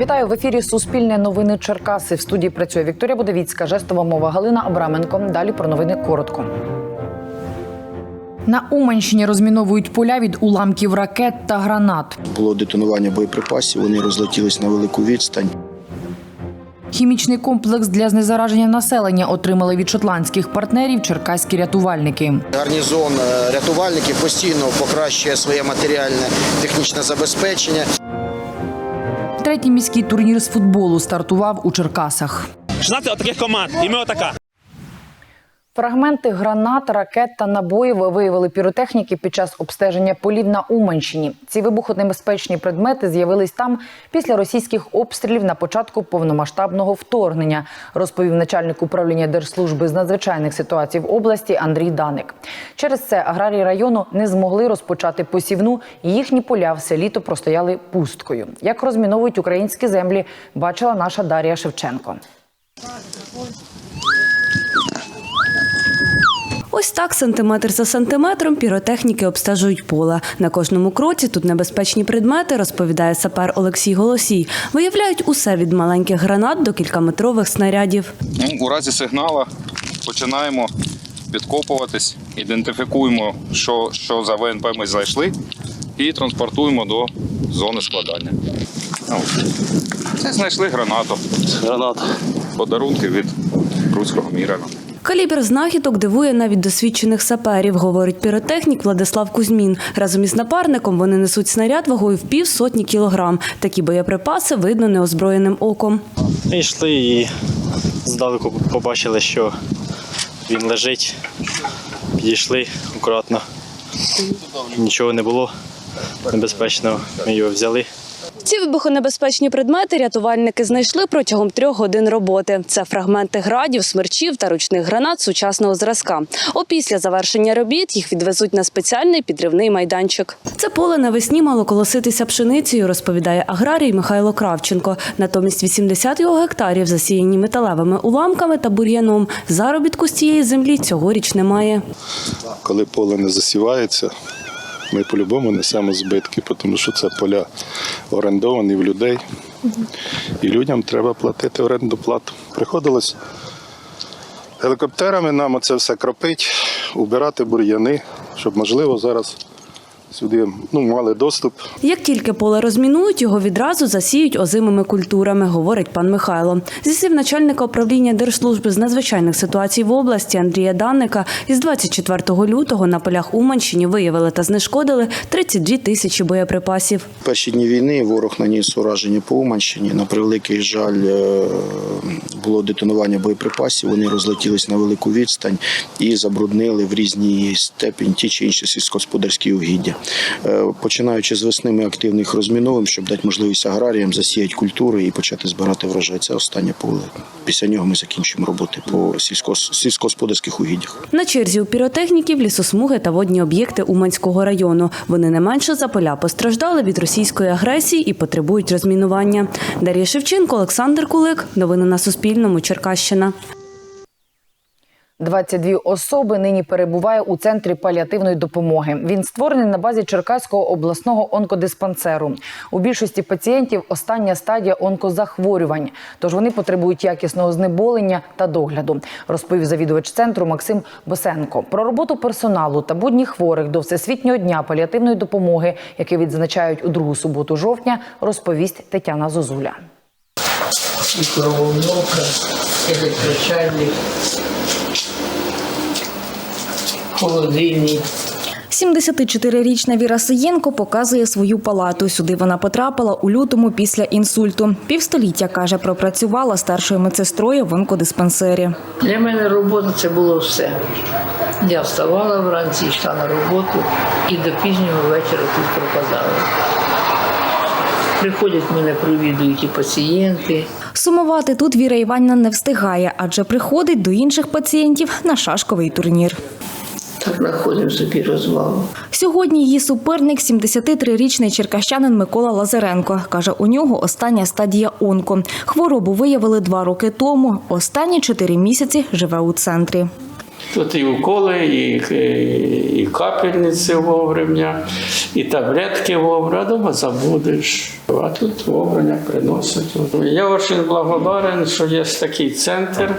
Вітаю в ефірі Суспільне новини Черкаси. В студії працює Вікторія Будовіцька, жестова мова Галина Абраменко. Далі про новини коротко. На Уманщині розміновують поля від уламків ракет та гранат. Було детонування боєприпасів, вони розлетілись на велику відстань. Хімічний комплекс для знезараження населення отримали від шотландських партнерів черкаські рятувальники. Гарнізон е, рятувальників постійно покращує своє матеріальне технічне забезпечення. Третій міський турнір з футболу стартував у Черкасах. 16 таких команд, і ми отака. Фрагменти гранат, ракет та набоїв виявили піротехніки під час обстеження полів на Уманщині. Ці вибухонебезпечні предмети з'явились там після російських обстрілів на початку повномасштабного вторгнення, розповів начальник управління Держслужби з надзвичайних ситуацій в області Андрій Даник. Через це аграрії району не змогли розпочати посівну, їхні поля все літо простояли пусткою. Як розміновують українські землі, бачила наша Дар'я Шевченко. Ось так сантиметр за сантиметром піротехніки обстежують поле. На кожному кроці тут небезпечні предмети, розповідає сапер Олексій Голосій. Виявляють усе від маленьких гранат до кількаметрових снарядів. Ну, у разі сигнала починаємо підкопуватись, ідентифікуємо, що, що за ВНП ми знайшли, і транспортуємо до зони складання. Ну, Це знайшли гранату. Гранат. Подарунки від руського мірена. Калібр знахідок дивує навіть досвідчених саперів, говорить піротехнік Владислав Кузьмін. Разом із напарником вони несуть снаряд вагою в пів сотні кілограм. Такі боєприпаси видно неозброєним оком. Ми йшли і здалеку побачили, що він лежить. Підійшли акуратно. Нічого не було небезпечного. Ми його взяли. Ці вибухонебезпечні предмети рятувальники знайшли протягом трьох годин роботи. Це фрагменти градів, смерчів та ручних гранат сучасного зразка. Опісля завершення робіт їх відвезуть на спеціальний підривний майданчик. Це поле навесні мало колоситися пшеницею, розповідає аграрій Михайло Кравченко. Натомість 80 його гектарів засіяні металевими уламками та бур'яном. Заробітку з цієї землі цьогоріч немає. коли поле не засівається, ми по-любому несемо збитки, тому що це поля орендовані в людей. І людям треба платити оренду плату. Приходилось гелікоптерами нам оце все кропить, убирати бур'яни, щоб, можливо, зараз сюди ну, мали доступ. Як тільки поле розмінують, його відразу засіють озимими культурами, говорить пан Михайло. Зі слів начальника управління Держслужби з надзвичайних ситуацій в області Андрія Данника, із 24 лютого на полях Уманщині виявили та знешкодили 32 тисячі боєприпасів. Перші дні війни ворог наніс ураження по Уманщині. На превеликий жаль, е, було детонування боєприпасів. Вони розлетілись на велику відстань і забруднили в різній степені ті чи інші сільськогосподарські угіддя. Е, Починаючи з весни, ми активно їх розміновуємо, щоб дати можливість аграріям засіяти культури і почати збирати врожай. Це останнє поле. Після нього ми закінчимо роботи по сільськогосподарських угіддях. На черзі у піротехніків лісосмуги та водні об'єкти Уманського району. Вони не менше за поля постраждали від російської агресії і потребують розмінування. Дар'я Шевченко, Олександр Кулик. Новини на Суспільному. Черкащина. 22 особи нині перебуває у центрі паліативної допомоги. Він створений на базі Черкаського обласного онкодиспансеру. У більшості пацієнтів остання стадія онкозахворювань, тож вони потребують якісного знеболення та догляду, розповів завідувач центру Максим Босенко. Про роботу персоналу та будні хворих до всесвітнього дня паліативної допомоги, який відзначають у другу суботу жовтня, розповість Тетяна Зозуля. микроволновка, електрочайник, холодильник. 74-річна Віра Сиєнко показує свою палату. Сюди вона потрапила у лютому після інсульту. Півстоліття, каже, пропрацювала старшою медсестрою в онкодиспансері. Для мене робота це було все. Я вставала вранці, йшла на роботу і до пізнього вечора тут пропадала. Приходять мене, провідують і пацієнти. Сумувати тут Віра Іванівна не встигає, адже приходить до інших пацієнтів на шашковий турнір. Так знаходимо собі розвагу. Сьогодні її суперник 73-річний черкащанин Микола Лазаренко. Каже, у нього остання стадія онко. Хворобу виявили два роки тому. Останні чотири місяці живе у центрі. Тут і уколи, і, і капельниці вовремя, і таблетки вовремя, дома забудеш. А тут вовремя приносять. Я дуже благодарен, що є такий центр,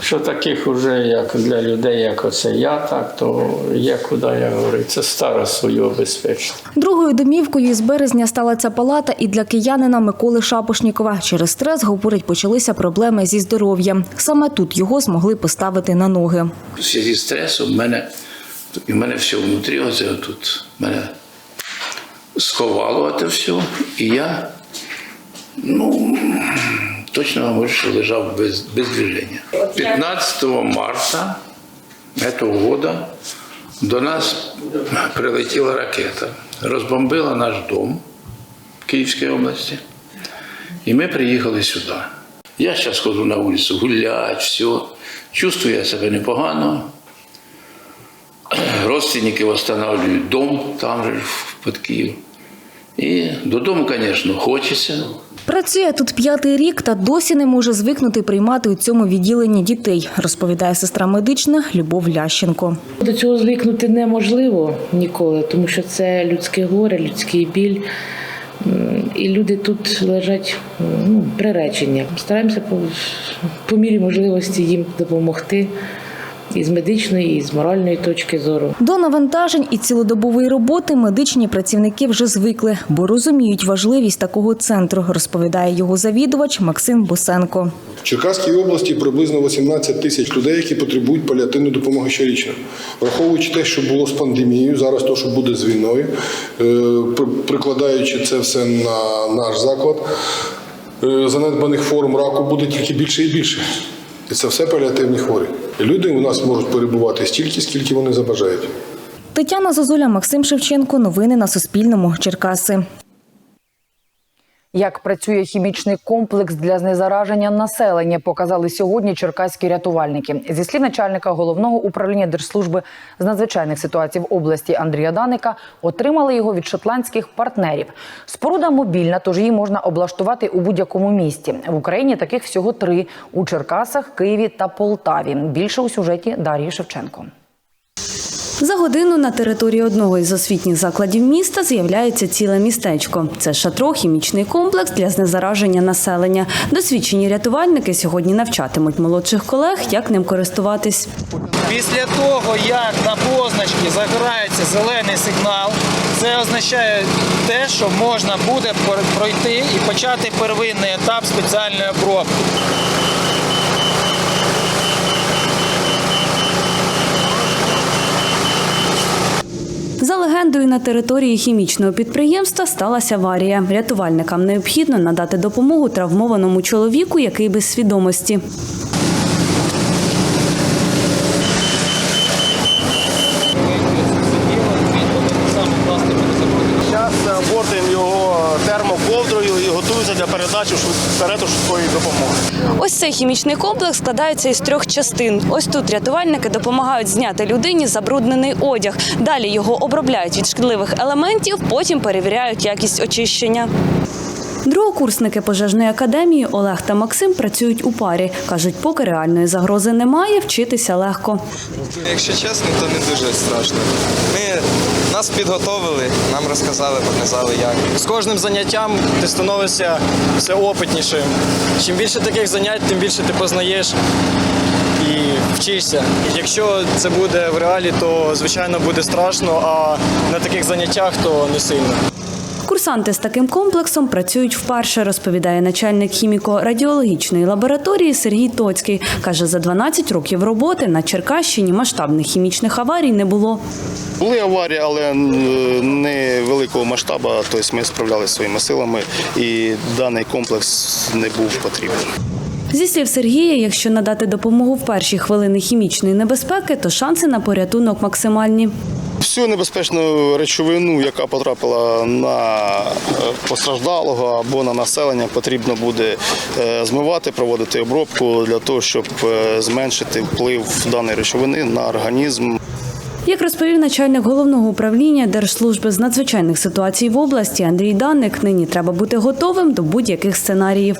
що таких уже як для людей, як оце я, так то є куди я говорю. Це стара свою обезпечити. Другою домівкою із березня стала ця палата і для киянина Миколи Шапошнікова. Через стрес, говорить, почалися проблеми зі здоров'ям. Саме тут його змогли поставити на ноги. В связи з стресом в мене, і в мене все внутрі, оце тут мене сховало це все. І я, ну, точно вам говорю, що лежав без, без движення. 15 марта цього року до нас прилетіла ракета, розбомбила наш дом в Київській області. І ми приїхали сюди. Я зараз ходжу на вулицю, гулять, все. Чувствую я себе непогано. Родственники встановлюють дом там же під Київ. І додому, звісно, хочеться. Працює тут п'ятий рік та досі не може звикнути приймати у цьому відділенні дітей, розповідає сестра медична Любов Лященко. До цього звикнути неможливо ніколи, тому що це людське горе, людський біль. І люди тут лежать ну, приречення. Стараємося по, по мірі можливості їм допомогти і з медичної, і з моральної точки зору. До навантажень і цілодобової роботи медичні працівники вже звикли, бо розуміють важливість такого центру, розповідає його завідувач Максим Босенко. В Черкаській області приблизно 18 тисяч людей, які потребують паліативної допомоги щорічно. Враховуючи те, що було з пандемією, зараз то, що буде з війною, е, прикладаючи це все на наш заклад, е, занедбаних форм раку буде тільки більше і більше. І це все паліативні хворі. Люди у нас можуть перебувати стільки, скільки вони забажають. Тетяна Зозуля, Максим Шевченко. Новини на Суспільному. Черкаси. Як працює хімічний комплекс для знезараження населення, показали сьогодні черкаські рятувальники. Зі слів начальника головного управління держслужби з надзвичайних ситуацій в області Андрія Даника отримали його від шотландських партнерів. Споруда мобільна, тож її можна облаштувати у будь-якому місті. В Україні таких всього три у Черкасах, Києві та Полтаві. Більше у сюжеті Дар'ї Шевченко. За годину на території одного із освітніх закладів міста з'являється ціле містечко. Це шатро, хімічний комплекс для знезараження населення. Досвідчені рятувальники сьогодні навчатимуть молодших колег, як ним користуватись. Після того, як на позначці загорається зелений сигнал, це означає те, що можна буде пройти і почати первинний етап спеціальної обробки. За легендою, на території хімічного підприємства сталася аварія. Рятувальникам необхідно надати допомогу травмованому чоловіку, який без свідомості. Зараз обортуємо його термоковдрою і готуємося для передачі вперед швидкої допомоги. Ось цей хімічний комплекс складається із трьох частин. Ось тут рятувальники допомагають зняти людині забруднений одяг. Далі його обробляють від шкідливих елементів, потім перевіряють якість очищення. Другокурсники пожежної академії Олег та Максим працюють у парі. кажуть, поки реальної загрози немає, вчитися легко. Якщо чесно, то не дуже страшно. Ми нас підготовили, нам розказали, показали як. З кожним заняттям ти становишся все опитнішим. Чим більше таких занять, тим більше ти познаєш і вчишся. Якщо це буде в реалі, то звичайно буде страшно, а на таких заняттях то не сильно. Курсанти з таким комплексом працюють вперше, розповідає начальник хіміко-радіологічної лабораторії Сергій Тоцький. Каже, за 12 років роботи на Черкащині масштабних хімічних аварій не було. Були аварії, але не великого масштабу, тобто ми справлялися своїми силами і даний комплекс не був потрібен. Зі слів Сергія, якщо надати допомогу в перші хвилини хімічної небезпеки, то шанси на порятунок максимальні. Всю небезпечну речовину, яка потрапила на е, постраждалого або на населення, потрібно буде е, змивати, проводити обробку для того, щоб е, зменшити вплив даної речовини на організм. Як розповів начальник головного управління Держслужби з надзвичайних ситуацій в області Андрій Данник, нині треба бути готовим до будь-яких сценаріїв.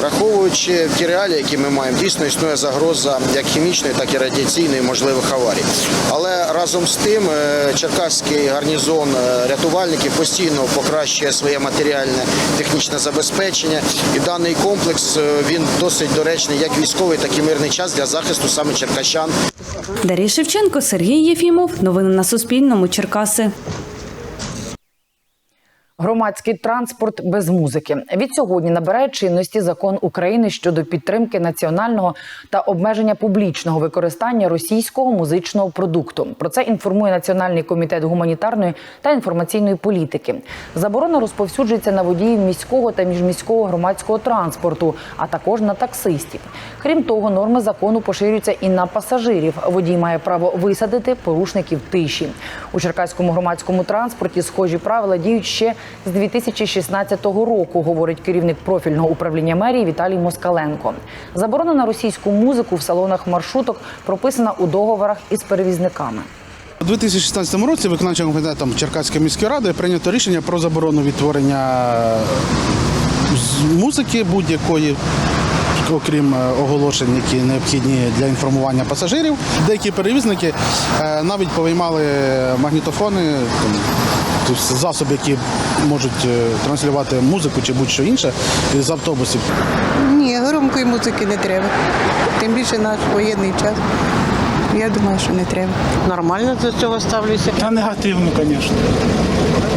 Враховуючи ті реалії, які ми маємо, дійсно існує загроза як хімічної, так і радіаційної можливих аварій. Але разом з тим е, Черкаський гарнізон е, рятувальників постійно покращує своє матеріальне технічне забезпечення. І даний комплекс е, він досить доречний як військовий, так і мирний час для захисту саме черкащан. Дар'я Шевченко, Сергій Єфімов. Новини на Суспільному. Черкаси. Громадський транспорт без музики від сьогодні набирає чинності закон України щодо підтримки національного та обмеження публічного використання російського музичного продукту. Про це інформує Національний комітет гуманітарної та інформаційної політики. Заборона розповсюджується на водіїв міського та міжміського громадського транспорту, а також на таксистів. Крім того, норми закону поширюються і на пасажирів. Водій має право висадити порушників тиші. У черкаському громадському транспорті схожі правила діють ще з 2016 року, говорить керівник профільного управління мерії Віталій Москаленко. Заборона на російську музику в салонах маршруток прописана у договорах із перевізниками. У 2016 році виконавчим комітетом Черкаської міської ради прийнято рішення про заборону відтворення музики будь-якої. Окрім е, оголошень, які необхідні для інформування пасажирів, деякі перевізники е, навіть повиймали магнітофони, тобто засоби, які можуть е, транслювати музику чи будь-що інше з автобусів. Ні, громкої музики не треба. Тим більше наш воєнний час. Я думаю, що не треба. Нормально до цього ставлюся. Та негативно, звісно.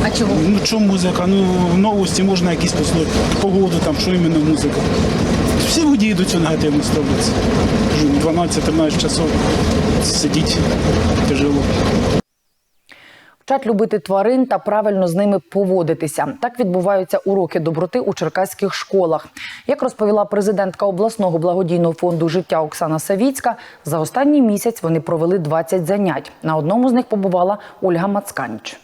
А чого? Ну чому музика? Ну в новості можна якісь послухати. Погоду там, що іменно музика. Всі водії до цього негативно ставляться. 12-13 часов сидіть тяжело. Вчать любити тварин та правильно з ними поводитися. Так відбуваються уроки доброти у черкаських школах. Як розповіла президентка обласного благодійного фонду життя Оксана Савіцька, за останній місяць вони провели 20 занять. На одному з них побувала Ольга Мацканіч.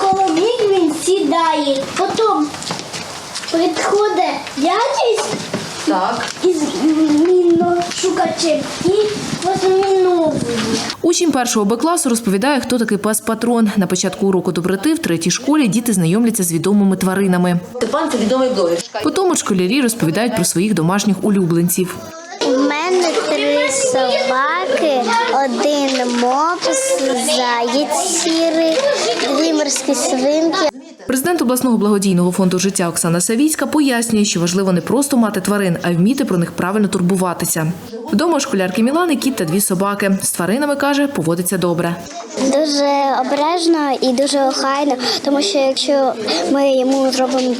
Коло них він сідає, потім підходить дядьсь Так. із міношукачем і розміновує. Учень першого Б класу розповідає, хто такий пес патрон. На початку уроку доброти в третій школі діти знайомляться з відомими тваринами. Степан це відомий блогер. Потім от школярі розповідають про своїх домашніх улюбленців. У мене три собаки, один мопс, заєць сірий, дві морські свинки. Президент обласного благодійного фонду життя Оксана Савіцька пояснює, що важливо не просто мати тварин, а й вміти про них правильно турбуватися. Вдома школярки Мілани кіт та дві собаки. З тваринами каже, поводиться добре. Дуже обережно і дуже охайно, тому що якщо ми йому зробимо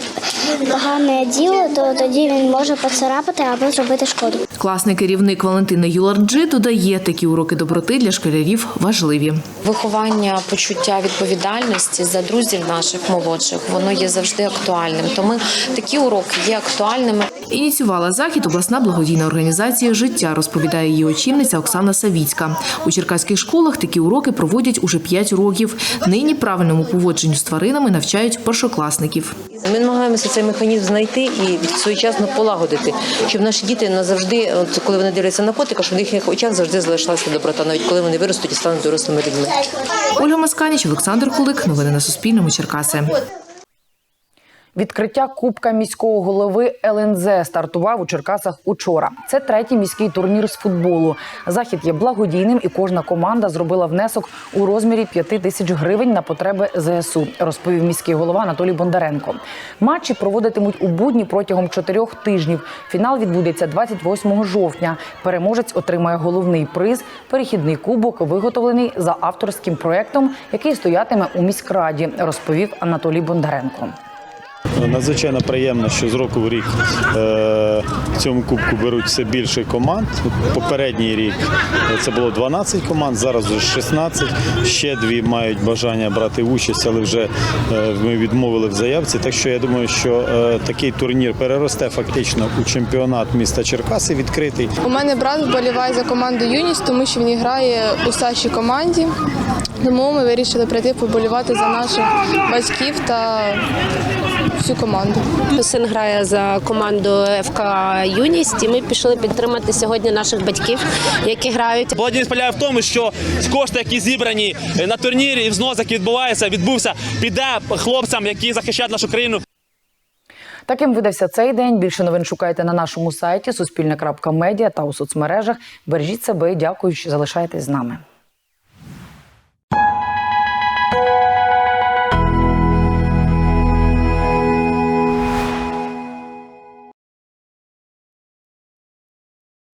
погане діло, то тоді він може поцарапати або зробити шкоду. Класний керівник Валентина Юларджи додає, такі уроки доброти для школярів важливі. Виховання почуття відповідальності за друзів наших молодших воно є завжди актуальним. Тому такі уроки є актуальними. Ініціювала захід обласна благодійна організація Життя, розповідає її очільниця Оксана Савіцька. У черкаських школах такі уроки проводять уже 5 років. Нині правильному поводженню з тваринами навчають першокласників. Ми намагаємося цей механізм знайти і своєчасно полагодити, щоб наші діти назавжди, от коли вони дивляться на котика, щоб в їхніх очах завжди залишалася доброта, навіть коли вони виростуть і стануть дорослими людьми. Ольга Масканіч, Олександр Кулик. Новини на Суспільному. Черкаси. Відкриття Кубка міського голови ЛНЗ стартував у Черкасах учора. Це третій міський турнір з футболу. Захід є благодійним, і кожна команда зробила внесок у розмірі 5 тисяч гривень на потреби ЗСУ, розповів міський голова Анатолій Бондаренко. Матчі проводитимуть у будні протягом чотирьох тижнів. Фінал відбудеться 28 жовтня. Переможець отримає головний приз перехідний кубок, виготовлений за авторським проектом, який стоятиме у міськраді, розповів Анатолій Бондаренко. Надзвичайно приємно, що з року в рік е, в цьому кубку беруть все більше команд. Попередній рік це було 12 команд, зараз вже 16. Ще дві мають бажання брати участь, але вже е, ми відмовили в заявці. Так що я думаю, що е, такий турнір переросте фактично у чемпіонат міста Черкаси відкритий. У мене брат вболіває за команду Юність, тому що він грає у старшій команді. Тому ми вирішили прийти поболівати за наших батьків та всю команду. Син грає за команду ФК Юність, і ми пішли підтримати сьогодні наших батьків, які грають. Благодійність полягає в тому, що кошти, які зібрані на турнірі і взнос, який відбувається, відбувся, піде хлопцям, які захищають нашу країну. Таким видався цей день. Більше новин шукайте на нашому сайті суспільне.медіа та у соцмережах. Бережіть себе і дякую, що залишаєтесь з нами.